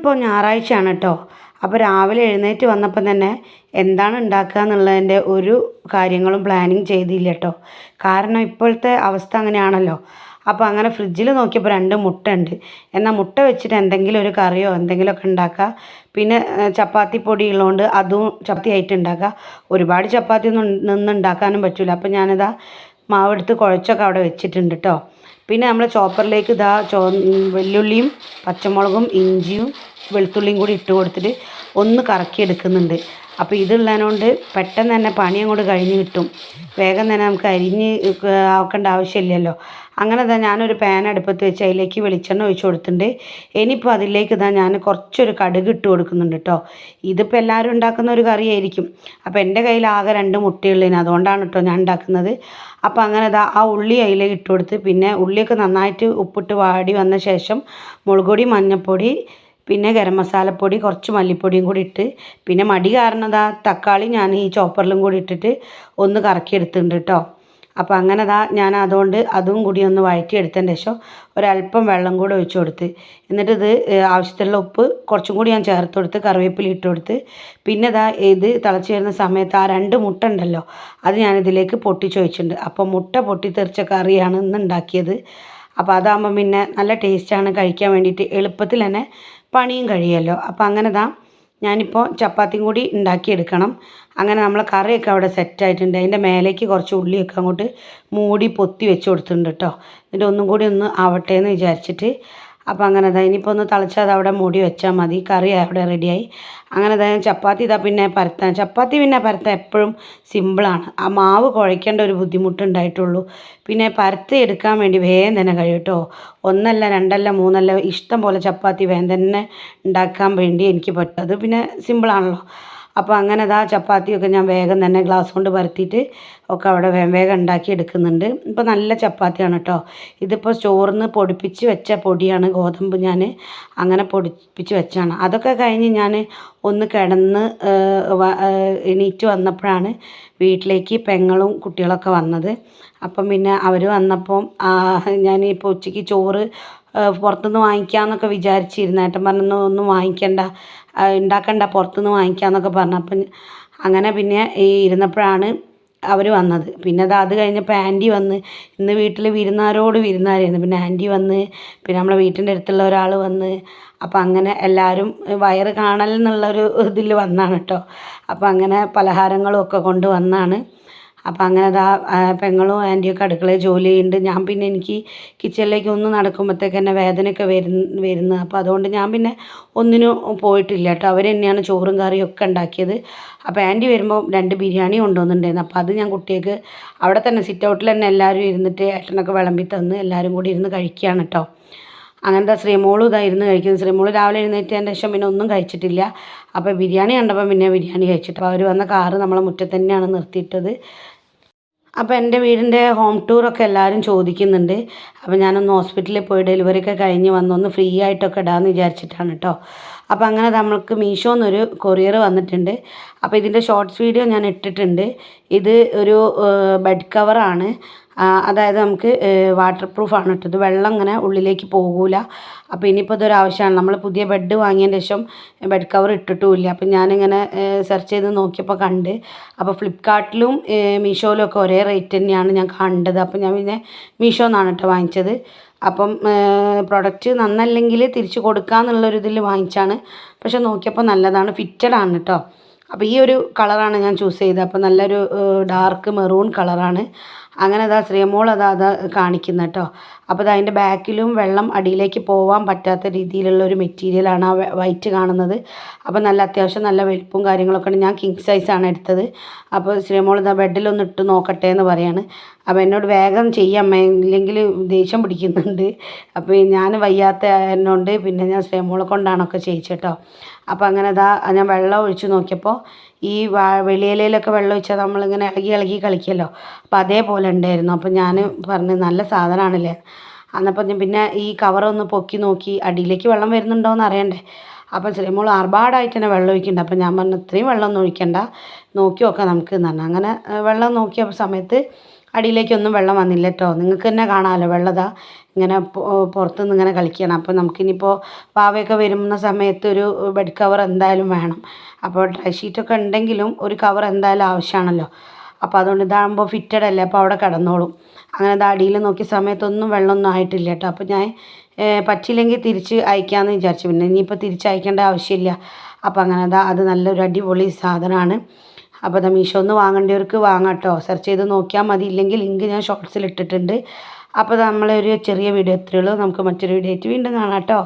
ഇന്നിപ്പോൾ ഞായറാഴ്ചയാണ് കേട്ടോ അപ്പോൾ രാവിലെ എഴുന്നേറ്റ് വന്നപ്പം തന്നെ എന്താണ് ഉണ്ടാക്കുക എന്നുള്ളതിന്റെ ഒരു കാര്യങ്ങളും പ്ലാനിങ് ചെയ്തില്ല കേട്ടോ കാരണം ഇപ്പോഴത്തെ അവസ്ഥ അങ്ങനെയാണല്ലോ. അപ്പോൾ അങ്ങനെ ഫ്രിഡ്ജിൽ നോക്കിയപ്പോൾ രണ്ട് മുട്ട ഉണ്ട് എന്നാൽ മുട്ട വെച്ചിട്ട് എന്തെങ്കിലും ഒരു കറിയോ എന്തെങ്കിലുമൊക്കെ ഉണ്ടാക്കുക. പിന്നെ ചപ്പാത്തി പൊടി ഉള്ളതുകൊണ്ട് അതും ചപ്പാത്തി ആയിട്ട് ഉണ്ടാക്കുക. ഒരുപാട് ചപ്പാത്തി ഒന്നും നിന്ന് ഉണ്ടാക്കാനും പറ്റില്ല അപ്പോൾ ഞാനിതാ മാവെടുത്ത് കുഴച്ചൊക്കെ അവിടെ വെച്ചിട്ടുണ്ട് കേട്ടോ പിന്നെ നമ്മൾ ചോപ്പറിലേക്ക് ഇതാ ചോ വെല്ലുള്ളിയും പച്ചമുളകും ഇഞ്ചിയും വെളുത്തുള്ളിയും കൂടി ഇട്ട് കൊടുത്തിട്ട് ഒന്ന് കറക്കി എടുക്കുന്നുണ്ട് അപ്പോൾ ഇതുള്ളതിനോണ്ട് പെട്ടെന്ന് തന്നെ പണി അങ്ങോട്ട് കഴിഞ്ഞ് കിട്ടും. വേഗം തന്നെ നമുക്ക് അരിഞ്ഞ് ആക്കേണ്ട ആവശ്യമില്ലല്ലോ. അങ്ങനെ തന്നെ ഞാനൊരു പാൻ അടുപ്പത്ത് വെച്ച് അതിലേക്ക് വെളിച്ചെണ്ണ ഒഴിച്ച് കൊടുത്തിട്ടുണ്ട്. ഇനിയിപ്പോൾ അതിലേക്ക് ഇതാ ഞാൻ കുറച്ചൊരു കടുക് ഇട്ട് കൊടുക്കുന്നുണ്ട് കേട്ടോ ഇതിപ്പോൾ എല്ലാവരും ഉണ്ടാക്കുന്ന ഒരു കറിയായിരിക്കും. അപ്പോൾ എന്റെ കയ്യിൽ ആകെ രണ്ട് മുട്ടയുള്ളതിന് അതുകൊണ്ടാണ് കേട്ടോ ഞാൻ ഉണ്ടാക്കുന്നത്. അപ്പോൾ അങ്ങനെ ഇതാ ആ ഉള്ളി അതിലേക്ക് ഇട്ട് കൊടുത്ത് പിന്നെ ഉള്ളിയൊക്കെ നന്നായിട്ട് ഉപ്പിട്ട് വാടി വന്ന ശേഷം മുളകുപൊടി മഞ്ഞൾപ്പൊടി പിന്നെ ഗരം മസാലപ്പൊടി കുറച്ച് മല്ലിപ്പൊടിയും കൂടി ഇട്ട്. പിന്നെ മടി കാരണം ദാ തക്കാളി ഞാൻ ഈ ചോപ്പറിലും കൂടി ഇട്ടിട്ട് ഒന്ന് കറക്കി എടുത്തിട്ടുണ്ട് കേട്ടോ അപ്പോൾ അങ്ങനെ ദാ ഞാൻ അതുകൊണ്ട് അതും കൂടി ഒന്ന് വഴറ്റി വഴറ്റിയെടുത്തതിന് ശേഷം ഒരല്പം വെള്ളം കൂടി ഒഴിച്ചു കൊടുത്ത്. എന്നിട്ട് ഇത് ആവശ്യത്തിലുള്ള ഉപ്പ് കുറച്ചും കൂടി ഞാൻ ചേർത്ത് കൊടുത്ത് കറിവേപ്പില ഇട്ട് കൊടുത്ത്. പിന്നെ ദാ ഇത് തിളച്ച് വരുന്ന സമയത്ത് ആ രണ്ട് മുട്ട ഉണ്ടല്ലോ അത് ഞാൻ ഇതിലേക്ക് പൊട്ടിച്ചൊഴിച്ചിട്ടുണ്ട്. അപ്പോൾ മുട്ട പൊട്ടിത്തെറിച്ച കറിയാണ് ഇന്ന് ഉണ്ടാക്കിയത്. അപ്പോൾ അതാകുമ്പോൾ പിന്നെ നല്ല ടേസ്റ്റാണ് കഴിക്കാൻ വേണ്ടിയിട്ട്. എളുപ്പത്തിൽ തന്നെ പണിയും കഴിയുമല്ലോ അപ്പോൾ അങ്ങനെ ദാ ഞാനിപ്പോൾ ചപ്പാത്തിയും കൂടി ഉണ്ടാക്കിയെടുക്കണം. അങ്ങനെ നമ്മൾ കറിയൊക്കെ അവിടെ സെറ്റായിട്ടുണ്ട്. അതിന്റെ മേലേക്ക് കുറച്ച് ഉള്ളിയൊക്കെ അങ്ങോട്ട് മൂടി പൊത്തി വെച്ച് കൊടുത്തിട്ടുണ്ട് കേട്ടോ എന്നിട്ട് ഒന്നും കൂടി ഒന്ന് ആവട്ടെ എന്ന് വിചാരിച്ചിട്ട് അപ്പോൾ അങ്ങനെ ദാ ഇനിയിപ്പോൾ ഒന്ന് തിളച്ചാൽ അത് അവിടെ മൂടി വെച്ചാൽ മതി. കറി അവിടെ റെഡിയായി അങ്ങനെ ദാ ചപ്പാത്തി ഇതാ പിന്നെ പരത്താൻ ചപ്പാത്തി പിന്നെ പരത്താൻ എപ്പോഴും സിമ്പിളാണ് ആ മാവ് കുഴയ്ക്കേണ്ട ഒരു ബുദ്ധിമുട്ടുണ്ടായിട്ടുള്ളൂ പിന്നെ പരത്തി എടുക്കാൻ വേണ്ടി വേഗം തന്നെ കഴിയും കേട്ടോ. ഒന്നല്ല രണ്ടല്ല മൂന്നല്ല ഇഷ്ടം പോലെ ചപ്പാത്തി വേഗം തന്നെ ഉണ്ടാക്കാൻ വേണ്ടി എനിക്ക് പറ്റും. അത് പിന്നെ സിമ്പിളാണല്ലോ അപ്പോൾ അങ്ങനെ ദാ ചപ്പാത്തിയൊക്കെ ഞാൻ വേഗം തന്നെ ഗ്ലാസ് കൊണ്ട് പരത്തിയിട്ട് ഒക്കെ അവിടെ വേഗം ഉണ്ടാക്കി എടുക്കുന്നുണ്ട്. ഇപ്പോൾ നല്ല ചപ്പാത്തിയാണ് കേട്ടോ ഇതിപ്പോൾ സ്റ്റോറിൽ പൊടിപ്പിച്ച് വെച്ച പൊടിയാണ് ഗോതമ്പ് ഞാൻ അങ്ങനെ പൊടിപ്പിച്ച് വെച്ചാണ് അതൊക്കെ കഴിഞ്ഞ് ഞാൻ ഒന്ന് കിടന്ന് എണീറ്റ് വന്നപ്പോഴാണ് വീട്ടിലേക്ക് പെങ്ങളും കുട്ടികളൊക്കെ വന്നത്. അപ്പം പിന്നെ അവർ വന്നപ്പം ഞാൻ ഇപ്പോൾ ഉച്ചയ്ക്ക് ചോറ് പുറത്തുനിന്ന് വാങ്ങിക്കാമെന്നൊക്കെ വിചാരിച്ചിരുന്നു. ഏട്ടൻ ഒന്നും വാങ്ങിക്കണ്ട. ഉണ്ടാക്കണ്ട പുറത്തുനിന്ന് വാങ്ങിക്കാമെന്നൊക്കെ പറഞ്ഞു. അപ്പം അങ്ങനെ പിന്നെ ഈ ഇരുന്നപ്പോഴാണ് അവർ വന്നത്. പിന്നെ അത് അത് കഴിഞ്ഞപ്പോൾ ആന്റി വന്ന് ഇന്ന് വീട്ടിൽ വിരുന്നാരോട് വിരുന്നാരായിരുന്നു. പിന്നെ ആന്റി വന്ന് പിന്നെ നമ്മളെ വീട്ടിന്റെ അടുത്തുള്ള ഒരാൾ വന്ന് അപ്പം അങ്ങനെ എല്ലാവരും വയറ് കാണൽ എന്നുള്ളൊരു ഇതിൽ വന്നാണ് കേട്ടോ അപ്പം അങ്ങനെ പലഹാരങ്ങളും ഒക്കെ കൊണ്ട് വന്നാണ് അപ്പം അങ്ങനെ ആ, പെങ്ങളും ആന്റിയൊക്കെ അടുക്കളയിൽ ജോലി ചെയ്യുന്നുണ്ട്. ഞാൻ പിന്നെ എനിക്ക് കിച്ചണിലേക്ക് ഒന്ന് നടക്കുമ്പോഴത്തേക്ക് തന്നെ വേദനയൊക്കെ വരുന്ന വരുന്നത് അപ്പോൾ അതുകൊണ്ട് ഞാൻ പിന്നെ ഒന്നിനും പോയിട്ടില്ല കേട്ടോ. അവർ തന്നെയാണ് ചോറും കറിയും ഒക്കെ ഉണ്ടാക്കിയത്. അപ്പോൾ ആന്റി വരുമ്പോൾ രണ്ട് ബിരിയാണി കൊണ്ടുവന്നിട്ടുണ്ടായിരുന്നു. അപ്പോൾ അത് ഞാൻ കുട്ടികൾക്ക് അവിടെ തന്നെ സിറ്റ് ഔട്ടിൽ തന്നെ എല്ലാവരും ഇരുന്നിട്ട് ഏട്ടനൊക്കെ വിളമ്പി തന്ന് എല്ലാവരും കൂടി ഇരുന്ന് കഴിക്കുകയാണ് കേട്ടോ. അങ്ങനത്തെ ശ്രീമോളും ഇതായിരുന്നു കഴിക്കുന്നത് ശ്രീമോൾ രാവിലെ എഴുന്നേറ്റതിന്റെ ശേഷം പിന്നെ ഒന്നും കഴിച്ചിട്ടില്ല. അപ്പോൾ ബിരിയാണി കണ്ടപ്പോൾ പിന്നെ ബിരിയാണി കഴിച്ചിട്ട് അപ്പോൾ അവർ വന്ന കാറ് നമ്മളെ മുറ്റത്ത് തന്നെയാണ് നിർത്തിയിട്ടത്. അപ്പോൾ എന്റെ വീടിന്റെ ഹോം ടൂറൊക്കെ എല്ലാവരും ചോദിക്കുന്നുണ്ട്. അപ്പോൾ ഞാനൊന്ന് ഹോസ്പിറ്റലിൽ പോയി ഡെലിവറി ഒക്കെ കഴിഞ്ഞ് വന്നൊന്ന് ഫ്രീ ആയിട്ടൊക്കെ ഇടാമെന്ന് വിചാരിച്ചിട്ടാണ് കേട്ടോ അപ്പോൾ അങ്ങനെ നമ്മൾക്ക് മീഷോ എന്നൊരു കൊറിയർ വന്നിട്ടുണ്ട്. അപ്പോൾ ഇതിന്റെ ഷോർട്സ് വീഡിയോ ഞാൻ ഇട്ടിട്ടുണ്ട്. ഇത് ഒരു ബെഡ് കവറാണ് അതായത് നമുക്ക് വാട്ടർ പ്രൂഫാണ് ഇട്ടത്. വെള്ളം ഇങ്ങനെ ഉള്ളിലേക്ക് പോകില്ല അപ്പോൾ ഇനിയിപ്പോൾ ഇതൊരു ആവശ്യമാണ് നമ്മൾ പുതിയ ബെഡ് വാങ്ങിയതിന് ശേഷം ബെഡ് കവർ ഇട്ടിട്ടുമില്ല. അപ്പം ഞാനിങ്ങനെ സെർച്ച് ചെയ്ത് നോക്കിയപ്പോൾ കണ്ട്. അപ്പോൾ ഫ്ലിപ്കാർട്ടിലും മീഷോയിലും ഒക്കെ ഒരേ റേറ്റ് തന്നെയാണ് ഞാൻ കണ്ടത്. അപ്പോൾ ഞാൻ പിന്നെ മീഷോ എന്നാണ് കേട്ടോ വാങ്ങിച്ചത്. അപ്പം പ്രൊഡക്റ്റ് നന്നല്ലെങ്കിൽ തിരിച്ച് കൊടുക്കാമെന്നുള്ളൊരു ഇതിൽ വാങ്ങിച്ചാണ്. പക്ഷെ നോക്കിയപ്പോൾ നല്ലതാണ്. ഫിറ്റഡ് ആണ് കേട്ടോ അപ്പോൾ ഈ ഒരു കളറാണ് ഞാൻ ചൂസ് ചെയ്തത്. അപ്പോൾ നല്ലൊരു ഡാർക്ക് മെറൂൺ കളറാണ്. അങ്ങനെ അതാ ശ്രീമോൾ അതാ അതാ കാണിക്കുന്നത് കേട്ടോ അപ്പോൾ അത് അതിന്റെ ബാക്കിലും വെള്ളം അടിയിലേക്ക് പോകാൻ പറ്റാത്ത രീതിയിലുള്ള ഒരു മെറ്റീരിയലാണ് ആ വൈറ്റ് കാണുന്നത്. അപ്പോൾ നല്ല അത്യാവശ്യം നല്ല വലിപ്പവും കാര്യങ്ങളൊക്കെ ഉണ്ട് ഞാൻ കിങ് സൈസാണ് എടുത്തത്. അപ്പോൾ ശ്രീമോൾ ഇതാ ബെഡിലൊന്ന് ഇട്ട് നോക്കട്ടെ എന്ന് പറയാണ്. അപ്പോൾ എന്നോട് വേഗം ചെയ്യാം ഇല്ലെങ്കിൽ ദേഷ്യം പിടിക്കുന്നുണ്ട്. അപ്പോൾ ഞാൻ വയ്യാത്ത എന്നോണ്ട് പിന്നെ ഞാൻ ശ്രീമോളെ കൊണ്ടാണൊക്കെ ചെയ്യിച്ചേട്ടോ. അപ്പോൾ അങ്ങനെ ഇതാ ഞാൻ വെള്ളം ഒഴിച്ച് നോക്കിയപ്പോൾ ഈ വാ വെളിയിലയിലൊക്കെ വെള്ളം ഒഴിച്ചാൽ നമ്മളിങ്ങനെ ഇളകി ഇളകി കളിക്കുമല്ലോ അപ്പോൾ അതേപോലെ ഉണ്ടായിരുന്നു. അപ്പോൾ ഞാൻ പറഞ്ഞു നല്ല സാധനമാണല്ലേ അന്നപ്പോൾ ഞാൻ പിന്നെ ഈ കവറൊന്ന് പൊക്കി നോക്കി അടിയിലേക്ക് വെള്ളം വരുന്നുണ്ടോയെന്ന് അറിയണ്ടേ. അപ്പം ശ്രീമോൾ ഒരുപാടായിട്ട് തന്നെ വെള്ളം ഒഴിക്കണ്ട. അപ്പം ഞാൻ പറഞ്ഞു ഇത്രയും വെള്ളം ഒന്നും ഒഴിക്കണ്ട. നോക്കി നോക്കാം നമുക്ക് എന്ന് പറഞ്ഞു. അങ്ങനെ വെള്ളം നോക്കിയ സമയത്ത് അടിയിലേക്കൊന്നും വെള്ളം വന്നില്ല കേട്ടോ നിങ്ങൾക്ക് തന്നെ കാണാമല്ലോ വെള്ളതാ. ഇങ്ങനെ പുറത്തു പുറത്തുനിന്ന് ഇങ്ങനെ കളിക്കണം. അപ്പോൾ നമുക്കിനിയിപ്പോൾ പാവയൊക്കെ വരുന്ന സമയത്ത് ഒരു ബെഡ് കവർ എന്തായാലും വേണം. അപ്പോൾ ഡ്രൈ ഷീറ്റൊക്കെ ഉണ്ടെങ്കിലും ഒരു കവർ എന്തായാലും ആവശ്യമാണല്ലോ. അപ്പോൾ അതുകൊണ്ട് ഇതാകുമ്പോൾ ഫിറ്റഡ് അല്ലേ? അപ്പോൾ അവിടെ കിടന്നോളും. അങ്ങനെ ഇത് അടിയിൽ നോക്കിയ സമയത്തൊന്നും വെള്ളമൊന്നും ആയിട്ടില്ല കേട്ടോ അപ്പോൾ ഞാൻ പറ്റിയില്ലെങ്കിൽ തിരിച്ച് അയക്കാമെന്ന് വിചാരിച്ചു. പിന്നെ ഇനിയിപ്പോൾ തിരിച്ച് അയക്കേണ്ട ആവശ്യമില്ല. അപ്പോൾ അങ്ങനെ അത് അത് നല്ലൊരു അടിപൊളി സാധനമാണ്. അപ്പോൾ അത് മീഷോന്ന് വാങ്ങേണ്ടവർക്ക് വാങ്ങാം കേട്ടോ സെർച്ച് ചെയ്ത് നോക്കിയാൽ മതി. ഇല്ലെങ്കിൽ ലിങ്ക് ഞാൻ ഷോർട്സിൽ ഇട്ടിട്ടുണ്ട്. അപ്പോൾ നമ്മളൊരു ചെറിയ വീഡിയോ എത്രയുള്ളൂ? നമുക്ക് മറ്റൊരു വീഡിയോ ആയിട്ട് വീണ്ടും കാണാം കേട്ടോ